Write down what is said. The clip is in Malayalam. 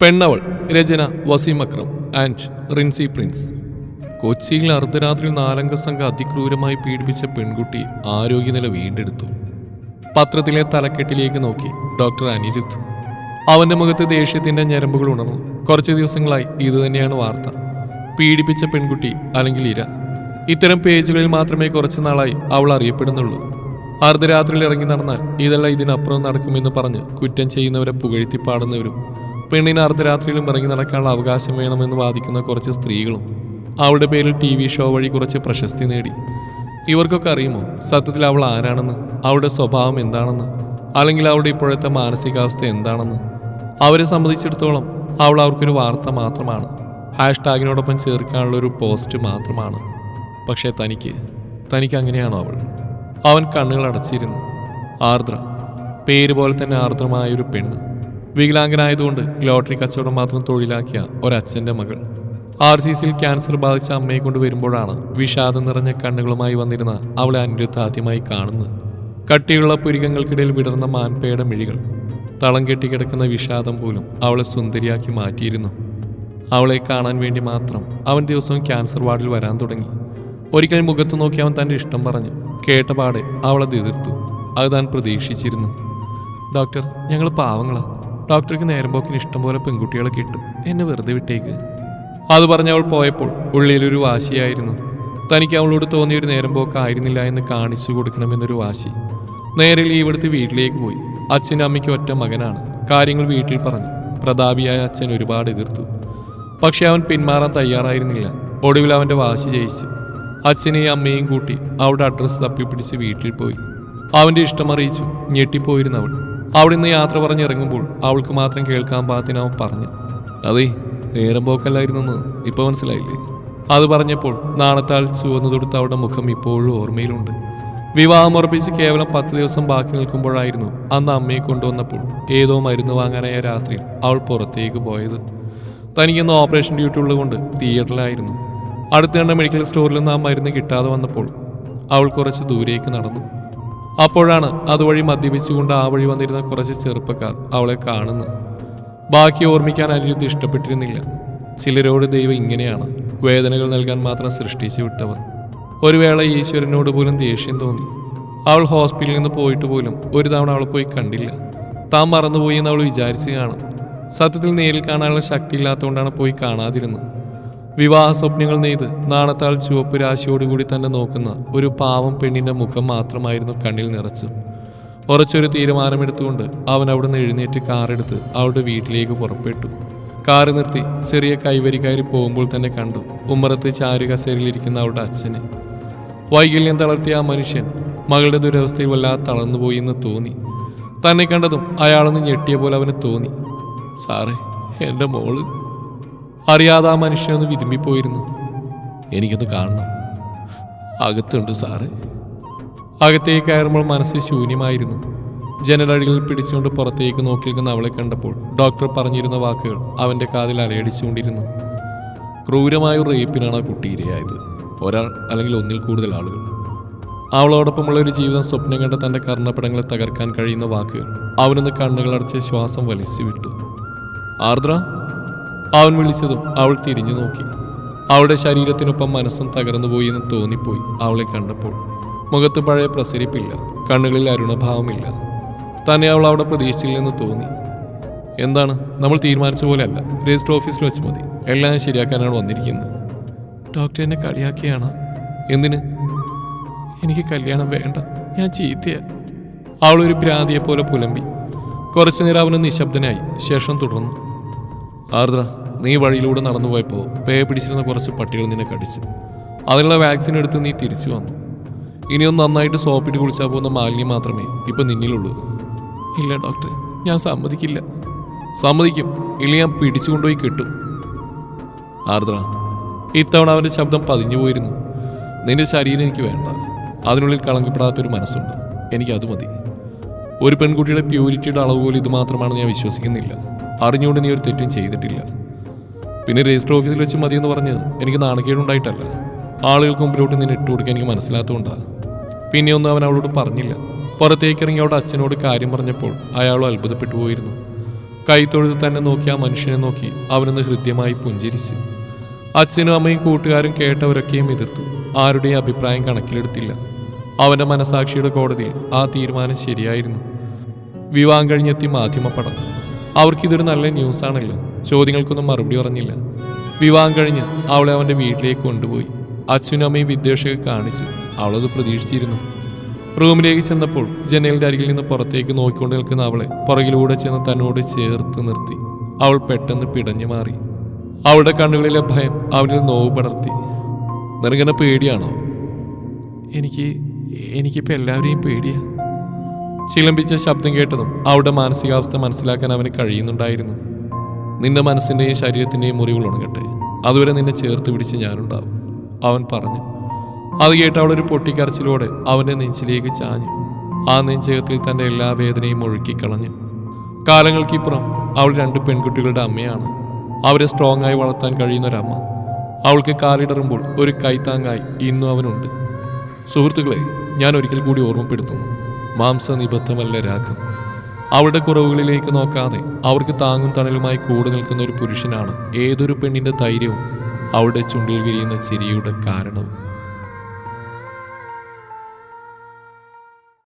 പെണ്ണവൾ രചന വസീം അക്രം ആൻഡ് റിൻസി പ്രിൻസ്. കൊച്ചിയിൽ അർദ്ധരാത്രി നാലംഗ സംഘം അതിക്രൂരമായി പീഡിപ്പിച്ച പെൺകുട്ടി ആരോഗ്യനില വീണ്ടെടുത്തു. പത്രത്തിലെ തലക്കെട്ടിലേക്ക് നോക്കി ഡോക്ടർ അനിരുദ്ധ്. അവന്റെ മുഖത്ത് ദേഷ്യത്തിന്റെ ഞരമ്പുകൾ ഉണർന്നു. കുറച്ച് ദിവസങ്ങളായി ഇത് തന്നെയാണ് വാർത്ത. പീഡിപ്പിച്ച പെൺകുട്ടി അല്ലെങ്കിൽ ഇര. ഇത്തരം പേജുകളിൽ മാത്രമേ കുറച്ചു നാളായി അവൾ അറിയപ്പെടുന്നുള്ളൂ. അർദ്ധരാത്രിയിൽ ഇറങ്ങി നടന്നാൽ ഇതെല്ലാം ഇതിനപ്പുറം നടക്കുമെന്ന് പറഞ്ഞ് കുറ്റം ചെയ്യുന്നവരെ പുകഴ്ത്തി പാടുന്നവരും പെണ്ണിന് അർദ്ധരാത്രിയിലും ഇറങ്ങി നടക്കാനുള്ള അവകാശം വേണമെന്ന് വാദിക്കുന്ന കുറച്ച് സ്ത്രീകളും അവളുടെ പേരിൽ ടി വി ഷോ വഴി കുറച്ച് പ്രശസ്തി നേടി. ഇവർക്കൊക്കെ അറിയുമോ? സത്യത്തിൽ അവൾ ആരാണെന്ന്? അവളുടെ സ്വഭാവം എന്താണെന്ന്? അല്ലെങ്കിൽ അവളുടെ ഇപ്പോഴത്തെ മാനസികാവസ്ഥ എന്താണെന്ന്? അവരെ സംബന്ധിച്ചിടത്തോളം അവൾ അവർക്കൊരു വാർത്ത മാത്രമാണ്. ഹാഷ് ടാഗിനോടൊപ്പം ചേർക്കാനുള്ള ഒരു പോസ്റ്റ് മാത്രമാണ്. പക്ഷേ തനിക്ക് തനിക്ക് അങ്ങനെയാണോ അവൾ? അവൻ കണ്ണുകൾ അടച്ചിരുന്നു. ആർദ്ര പേര് പോലെ തന്നെ ആർദ്രമായ ഒരു പെണ്ണ്. വികലാംഗനായതുകൊണ്ട് ലോട്ടറി കച്ചവടം മാത്രം തൊഴിലാക്കിയ ഒരച്ഛന്റെ മകൾ. ആർ സി സിയിൽ ക്യാൻസർ ബാധിച്ച അമ്മയെ കൊണ്ട് വരുമ്പോഴാണ് വിഷാദം നിറഞ്ഞ കണ്ണുകളുമായി വന്നിരുന്ന അവളെ അനിരുദ്ധ ആദ്യമായി കാണുന്നത്. കട്ടിയുള്ള പുരികങ്ങൾക്കിടയിൽ വിടർന്ന മാൻപേയുടെ മിഴികൾ. തളം കെട്ടിക്കിടക്കുന്ന വിഷാദം പോലും അവളെ സുന്ദരിയാക്കി മാറ്റിയിരുന്നു. അവളെ കാണാൻ വേണ്ടി മാത്രം അവൻ ദിവസവും ക്യാൻസർ വാർഡിൽ വരാൻ തുടങ്ങി. ഒരിക്കൽ മുഖത്ത് നോക്കി അവൻ തന്റെ ഇഷ്ടം പറഞ്ഞു. കേട്ടപാടെ അവളത് അവളെ എതിർത്തു. അത് താൻ പ്രതീക്ഷിച്ചിരുന്നു. ഡോക്ടർ ഞങ്ങൾ പാവങ്ങളാ. ഡോക്ടർക്ക് നേരം പോക്കിന് ഇഷ്ടം പോലെ പെൺകുട്ടികളെ കിട്ടും. എന്നെ വെറുതെ വിട്ടേക്ക്. അത് പറഞ്ഞവൾ പോയപ്പോൾ ഉള്ളിലൊരു വാശിയായിരുന്നു. തനിക്ക് അവളോട് തോന്നിയൊരു നേരം പോക്കായിരുന്നില്ല എന്ന് കാണിച്ചു കൊടുക്കണമെന്നൊരു വാശി. നേരെ ലീവെടുത്ത് വീട്ടിലേക്ക് പോയി. അച്ഛനും അമ്മയ്ക്കും ഒറ്റ മകനാണ്. കാര്യങ്ങൾ വീട്ടിൽ പറഞ്ഞു. പ്രതാപിയായ അച്ഛൻ ഒരുപാട് എതിർത്തു. പക്ഷെ അവൻ പിന്മാറാൻ തയ്യാറായിരുന്നില്ല. ഒടുവിൽ അവന്റെ വാശി ജയിച്ചു. അച്ഛനെയും അമ്മയും കൂട്ടി അവളുടെ അഡ്രസ്സ് തപ്പിപ്പിടിച്ച് വീട്ടിൽ പോയി. അവന്റെ ഇഷ്ടം അറിയിച്ചു ഞെട്ടിപ്പോയിരുന്നു അവൾ അവിടെ നിന്ന് യാത്ര പറഞ്ഞിറങ്ങുമ്പോൾ അവൾക്ക് മാത്രം കേൾക്കാൻ പാകത്തിന് പറഞ്ഞു. അതെ നേരം പോക്കല്ലായിരുന്നെന്ന് ഇപ്പൊ മനസ്സിലായില്ലേ? അത് പറഞ്ഞപ്പോൾ നാണത്താൽ ചുവന്നു തൊടുത്ത അവളുടെ മുഖം ഇപ്പോഴും ഓർമ്മയിലുണ്ട്. വിവാഹം ഉറപ്പിച്ച് കേവലം പത്ത് ദിവസം ബാക്കി നിൽക്കുമ്പോഴായിരുന്നു അന്ന് അമ്മയെ കൊണ്ടുവന്നപ്പോൾ ഏതോ മരുന്ന് വാങ്ങാനായ രാത്രി അവൾ പുറത്തേക്ക് പോയത്. തനിക്കിന്ന് ഓപ്പറേഷൻ ഡ്യൂട്ടി ഉള്ളതുകൊണ്ട് തിയേറ്ററിലായിരുന്നു. അടുത്ത മെഡിക്കൽ സ്റ്റോറിൽ നിന്ന് ആ മരുന്ന് കിട്ടാതെ വന്നപ്പോൾ അവൾ കുറച്ച് ദൂരേക്ക് നടന്നു. അപ്പോഴാണ് അതുവഴി മദ്യപിച്ചുകൊണ്ട് ആ വഴി വന്നിരുന്ന കുറച്ച് ചെറുപ്പക്കാർ അവളെ കാണുന്നത്. ബാക്കി ഓർമ്മിക്കാൻ അനിരുദ്ധ ഇഷ്ടപ്പെട്ടിരുന്നില്ല. ചിലരോട് ദൈവം ഇങ്ങനെയാണ് വേദനകൾ നൽകാൻ മാത്രം സൃഷ്ടിച്ചു വിട്ടവർ. ഒരു വേള ഈശ്വരനോട് പോലും ദേഷ്യം തോന്നി. അവൾ ഹോസ്പിറ്റലിൽ നിന്ന് പോയിട്ട് പോലും ഒരു തവണ അവളെ പോയി കണ്ടില്ല. താൻ മറന്നുപോയി എന്ന് അവൾ വിചാരിച്ചു കാണും. സത്യത്തിൽ നേരിൽ കാണാനുള്ള ശക്തി ഇല്ലാത്തതുകൊണ്ടാണ് പോയി കാണാതിരുന്നത്. വിവാഹ സ്വപ്നങ്ങൾ നെയ്ത് നാണത്താൽ ചുവപ്പ് രാശിയോടുകൂടി തന്നെ നോക്കുന്ന ഒരു പാവം പെണ്ണിന്റെ മുഖം മാത്രമായിരുന്നു കണ്ണിൽ നിറച്ചു. ഉറച്ചൊരു തീരുമാനമെടുത്തുകൊണ്ട് അവൻ അവിടുന്ന് എഴുന്നേറ്റ് കാറെടുത്ത് അവളുടെ വീട്ടിലേക്ക് പുറപ്പെട്ടു. കാറ് നിർത്തി ചെറിയ കൈവരി കയറി പോകുമ്പോൾ തന്നെ കണ്ടു ഉമ്മറത്ത് ചാരു കസേരയിലിരിക്കുന്ന അവളുടെ അച്ഛനെ. വൈകല്യം തളർത്തിയ ആ മനുഷ്യൻ മകളുടെ ദുരവസ്ഥയിൽ വല്ലാതെ തളർന്നുപോയി എന്ന് തോന്നി. തന്നെ കണ്ടതും അയാളൊന്ന് ഞെട്ടിയ പോലെ അവന് തോന്നി. സാറേ എന്റെ മോൾ അറിയാതെ ആ മനുഷ്യനൊന്ന് വിരുമ്പിപ്പോയിരുന്നു എനിക്കൊന്ന് കാണണം. അകത്തുണ്ട് സാറ്. അകത്തേക്ക് കയറുമ്പോൾ മനസ്സ് ശൂന്യമായിരുന്നു. ജനലഴികൾ പിടിച്ചുകൊണ്ട് പുറത്തേക്ക് നോക്കി നിൽക്കുന്ന അവളെ കണ്ടപ്പോൾ ഡോക്ടർ പറഞ്ഞിരുന്ന വാക്കുകൾ അവന്റെ കാതിൽ അലയടിച്ചുകൊണ്ടിരുന്നു. ക്രൂരമായ ഒരു റേപ്പിനാണ് ആ കുട്ടി ഇരയായത്. ഒരാൾ അല്ലെങ്കിൽ ഒന്നിൽ കൂടുതൽ ആളുകൾ. അവളോടൊപ്പമുള്ള ഒരു ജീവിതം സ്വപ്നം കണ്ട തന്റെ കർണപ്പടങ്ങളെ തകർക്കാൻ കഴിയുന്ന വാക്കുകൾ അവനൊന്ന് കണ്ണുകളടച്ച് ശ്വാസം വലിച്ചു വിട്ടു. ആർദ്ര? അവൻ വിളിച്ചതും അവൾ തിരിഞ്ഞു നോക്കി. അവളുടെ ശരീരത്തിനൊപ്പം മനസ്സും തകർന്നുപോയി എന്ന് തോന്നിപ്പോയി അവളെ കണ്ടപ്പോൾ. മുഖത്ത് പഴയ പ്രസരിപ്പില്ല കണ്ണുകളിൽ അരുണഭാവമില്ല. തന്നെ അവൾ അവിടെ പ്രതീക്ഷിച്ചില്ലെന്ന് തോന്നി. എന്താണ്? നമ്മൾ തീരുമാനിച്ച പോലെ അല്ല രജിസ്റ്റർ ഓഫീസിൽ വെച്ച് മതി. എല്ലാം ശരിയാക്കാനാണ് വന്നിരിക്കുന്നത്. ഡോക്ടർ എന്നെ കളിയാക്കിയാണ്. എന്തിന്? എനിക്ക് കല്യാണം വേണ്ട. ഞാൻ ചീത്തയ. അവളൊരു ഒരു ഭ്രാന്തിയെ പോലെ പുലമ്പി. കുറച്ചു നേരം അവന് നിശബ്ദനായി. ശേഷം തുടർന്നു. ആർദ്ര നീ വഴിയിലൂടെ നടന്നു പോയപ്പോൾ പേ പിടിച്ചിരുന്ന കുറച്ച് പട്ടികൾ നിന്നെ കടിച്ചു. അതിനുള്ള വാക്സിൻ എടുത്ത് നീ തിരിച്ചു വന്നു. ഇനിയൊന്ന് നന്നായിട്ട് സോപ്പിട്ട് കുളിച്ചാൽ പോകുന്ന മാലിന്യം മാത്രമേ ഇപ്പം നിന്നിലുള്ളൂ. ഇല്ല ഡോക്ടർ ഞാൻ സമ്മതിക്കില്ല. സമ്മതിക്കും ഇല്ല ഞാൻ പിടിച്ചുകൊണ്ടുപോയി കിട്ടും. ആർദ്ര ഇത്തവണ അവന്റെ ശബ്ദം പതിഞ്ഞു പോയിരുന്നു. നിന്റെ ശരീരം എനിക്ക് വേണ്ട. അതിനുള്ളിൽ കളങ്കപ്പെടാത്തൊരു മനസ്സുണ്ട്. എനിക്കത് മതി. ഒരു പെൺകുട്ടിയുടെ പ്യൂരിറ്റിയുടെ അളവ് പോലും ഇത് മാത്രമാണ് ഞാൻ വിശ്വസിക്കുന്നില്ല. അറിഞ്ഞുകൊണ്ട് നീ ഒരു തെറ്റും ചെയ്തിട്ടില്ല. പിന്നെ രജിസ്റ്റർ ഓഫീസിൽ വെച്ച് മതിയെന്ന് പറഞ്ഞത് എനിക്ക് നാണക്കേടുണ്ടായിട്ടല്ല. ആളുകൾക്ക് മുമ്പിലോട്ട് നിന്നെ ഇട്ട് കൊടുക്കാൻ എനിക്ക് മനസ്സിലാത്തതുകൊണ്ടാണ് പിന്നെ ഒന്നും അവൻ അവളോട് പറഞ്ഞില്ല. പുറത്തേക്ക് ഇറങ്ങി അവളുടെ അച്ഛനോട് കാര്യം പറഞ്ഞപ്പോൾ അയാളും അത്ഭുതപ്പെട്ടു പോയിരുന്നു. കൈത്തൊഴുത് തന്നെ നോക്കി ആ മനുഷ്യനെ നോക്കി അവനൊന്ന് ഹൃദ്യമായി പുഞ്ചിരിച്ച്. അച്ഛനും അമ്മയും കൂട്ടുകാരും കേട്ടവരൊക്കെയും എതിർത്തു. ആരുടെയും അഭിപ്രായം കണക്കിലെടുത്തില്ല. അവന്റെ മനസാക്ഷിയുടെ കോടതിയിൽ ആ തീരുമാനം ശരിയായിരുന്നു. വിവാഹം കഴിഞ്ഞെത്തി മാധ്യമപ്പടം അവർക്കിതൊരു നല്ല ന്യൂസാണല്ലോ. ചോദ്യങ്ങൾക്കൊന്നും മറുപടി പറഞ്ഞില്ല. വിവാഹം കഴിഞ്ഞ് അവളെ അവന്റെ വീട്ടിലേക്ക് കൊണ്ടുപോയി. അച്ഛനും അമ്മയും വിദ്വേഷമൊക്കെ കാണിച്ചു അവളത് പ്രതീക്ഷിച്ചിരുന്നു. റൂമിലേക്ക് ചെന്നപ്പോൾ ജനലിന്റെ അരികിൽ നിന്ന് പുറത്തേക്ക് നോക്കിക്കൊണ്ട് നിൽക്കുന്ന അവളെ പുറകിലൂടെ ചെന്ന് തന്നോട് ചേർത്ത് നിർത്തി. അവൾ പെട്ടെന്ന് പിടഞ്ഞു മാറി. അവളുടെ കണ്ണുകളിലെ ഭയം അവനിൽ നോവ് പടർത്തി. നിനക്കെന്നെ പേടിയാണോ? എനിക്ക് എനിക്കിപ്പോൾ എല്ലാവരെയും പേടിയാ. ചിലമ്പിച്ച ശബ്ദം കേട്ടതും അവളുടെ മാനസികാവസ്ഥ മനസ്സിലാക്കാൻ അവന് കഴിയുന്നുണ്ടായിരുന്നു. നിന്റെ മനസ്സിന്റെയും ശരീരത്തിന്റെയും മുറിവുകൾ ഉണങ്ങട്ടെ. അതുവരെ നിന്നെ ചേർത്ത് പിടിച്ച് ഞാനുണ്ടാവും. അവൻ പറഞ്ഞു അത് കേട്ട് അവളൊരു പൊട്ടിക്കരച്ചിലോടെ അവന്റെ നെഞ്ചിലേക്ക് ചാഞ്ഞു. ആ നെഞ്ചകത്തിൽ തന്റെ എല്ലാ വേദനയും ഒഴുക്കിക്കളഞ്ഞു. കാലങ്ങൾക്കിപ്പുറം അവൾ രണ്ട് പെൺകുട്ടികളുടെ അമ്മയാണ്. അവരെ സ്ട്രോങ് ആയി വളർത്താൻ കഴിയുന്ന ഒരമ്മ അവൾക്ക് കാലിടറുമ്പോൾ ഒരു കൈത്താങ്ങായി ഇന്നും അവനുണ്ട്. സുഹൃത്തുക്കളെ ഞാൻ ഒരിക്കൽ കൂടി ഓർമ്മപ്പെടുത്തുന്നു. മാംസനിബദ്ധമല്ല രാഗം അവളുടെ കുറവുകളിലേക്ക് നോക്കാതെ അവർക്ക് താങ്ങും തണലുമായി കൂടെ നിൽക്കുന്ന ഒരു പുരുഷനാണ് ഏതൊരു പെണ്ണിന്റെ ധൈര്യവും അവളുടെ ചുണ്ടിൽ വിരിയുന്ന ചിരിയുടെ കാരണവും.